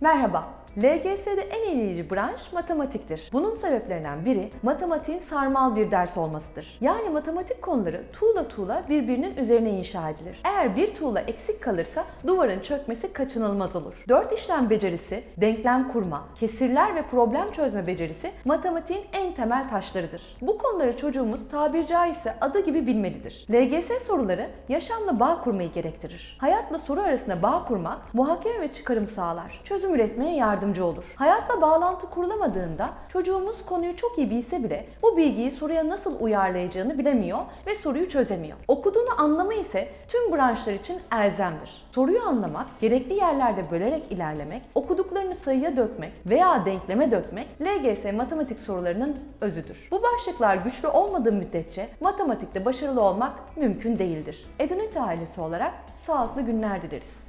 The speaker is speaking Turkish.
Merhaba. LGS'de en eleyici branş matematiktir. Bunun sebeplerinden biri matematiğin sarmal bir ders olmasıdır. Yani matematik konuları tuğla tuğla birbirinin üzerine inşa edilir. Eğer bir tuğla eksik kalırsa duvarın çökmesi kaçınılmaz olur. Dört işlem becerisi, denklem kurma, kesirler ve problem çözme becerisi matematiğin en temel taşlarıdır. Bu konuları çocuğumuz tabir caizse adı gibi bilmelidir. LGS soruları yaşamla bağ kurmayı gerektirir. Hayatla soru arasında bağ kurmak muhakeme ve çıkarım sağlar. Çözüm üretmeye yardımcı olur. Hayatla bağlantı kurulamadığında çocuğumuz konuyu çok iyi bilse bile bu bilgiyi soruya nasıl uyarlayacağını bilemiyor ve soruyu çözemiyor. Okuduğunu anlama ise tüm branşlar için elzemdir. Soruyu anlamak, gerekli yerlerde bölerek ilerlemek, okuduklarını sayıya dökmek veya denkleme dökmek LGS matematik sorularının özüdür. Bu başlıklar güçlü olmadığı müddetçe matematikte başarılı olmak mümkün değildir. Edunet ailesi olarak sağlıklı günler dileriz.